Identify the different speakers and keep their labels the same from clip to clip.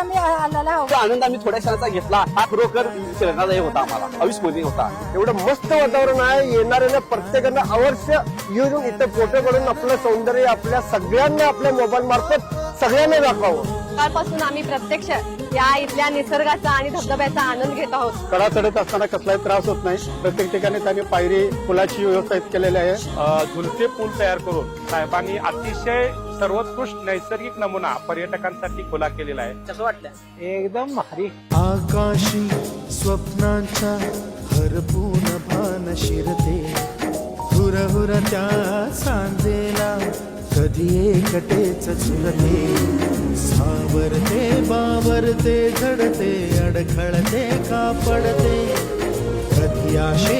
Speaker 1: आम्ही आलेला आहोत.
Speaker 2: तो आनंद आम्ही थोड्या क्षणाचा घेतला. हा खरोखर प्रेरणादायी होता आम्हाला. अविस्मरणीय होता.
Speaker 3: एवढं मस्त वातावरण आहे. येणाऱ्यांना प्रत्येकानं अवश्य येऊन इथं फोटो काढून आपलं सौंदर्य आपल्या सगळ्यांना आपल्या मोबाईल मार्फत सगळ्यांना दाखवावं.
Speaker 4: कालपासून आम्ही प्रत्यक्ष या इथल्या निसर्गाचा आणि धबधब्याचा आनंद घेत आहोत.
Speaker 3: कडा चढत असताना कसलाही त्रास होत नाही. प्रत्येक ठिकाणी त्यांनी पायरी पुलाची व्यवस्था केलेली आहे.
Speaker 5: झुलते पूल तयार करून साहेबांनी अतिशय सर्वोत्कृष्ट नैसर्गिक नमुना पर्यटकांसाठी खुला केलेला आहे.
Speaker 2: कसं वाटलं?
Speaker 5: एकदम भारी.
Speaker 6: आकाशी स्वप्नांच्या हरपून भान शिरते. हुर हुर त्या सांजेला कधी एकटेच झुलते. सावरते बावरते झडते अडखळते का पडते कधी आशेच्या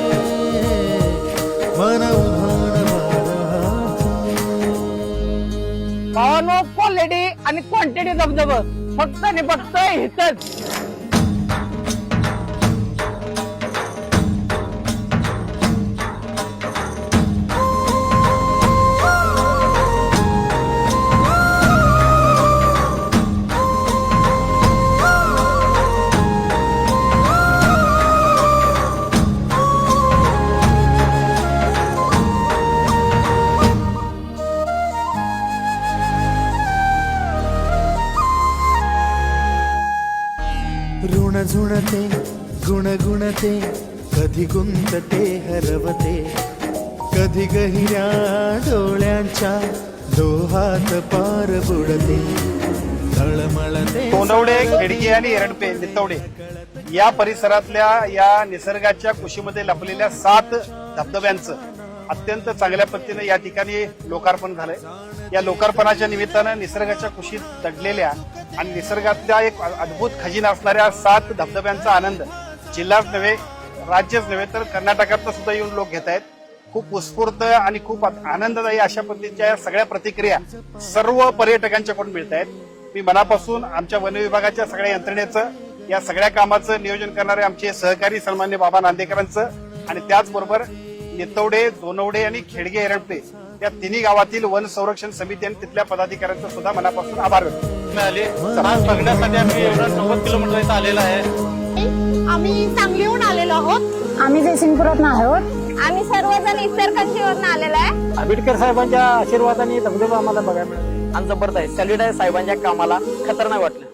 Speaker 7: क्वालिटी आणि क्वांटिटी धबधब फक्त आणि फक्त हिच
Speaker 6: ऋण झुणते गुणगुणते कधी गुंतते हरवते. कधी गहिऱ्या डोळ्यांच्या डोहात पार बुडते. तळमळते
Speaker 5: तोंडवडे खेडगे आणि एरडपे नितवडे. या परिसरातल्या या निसर्गाच्या कुशीमध्ये लपलेल्या सात धबधब्यांचं. अत्यंत चांगल्या पद्धतीने या ठिकाणी लोकार्पण झालंय. या लोकार्पणाच्या निमित्तानं निसर्गाच्या कुशीत दडलेल्या आणि निसर्गातल्या एक अद्भुत खजिना असणाऱ्या सात धबधब्यांचा आनंद जिल्हाच नव्हे राज्यच नव्हे तर कर्नाटकात सुद्धा येऊन लोक घेत आहेत. खूप उत्स्फूर्त आणि खूप आनंददायी अशा पद्धतीच्या या सगळ्या प्रतिक्रिया सर्व पर्यटकांच्याकडून मिळत आहेत. मी मनापासून आमच्या वन विभागाच्या सगळ्या यंत्रणेचं या सगळ्या कामाचं नियोजन करणारे आमचे सहकारी सन्मान्य बाबा नांदेकरांचं आणि त्याचबरोबर नितवडे दोनवडे आणि खेडगे एरडपे या तिन्ही गावातील वन संरक्षण समिती आणि तिथल्या पदाधिकाऱ्यांचं सुद्धा मनापासून आभार व्यक्त करतो.
Speaker 4: आम्ही सांगलीहून आलेलो आहोत.
Speaker 1: आम्ही जयसिंगपुरात आहोत.
Speaker 4: आम्ही सर्वजण इचलकरंजीवरून आलेलो आहे.
Speaker 7: आंबेडकर साहेबांच्या आशीर्वादाने धबधबा आम्हाला बघायला मिळाला.
Speaker 2: आणि जबरदस्त आहे. सॅल्यूट आहे साहेबांच्या कामाला. खतरनाक वाटलं.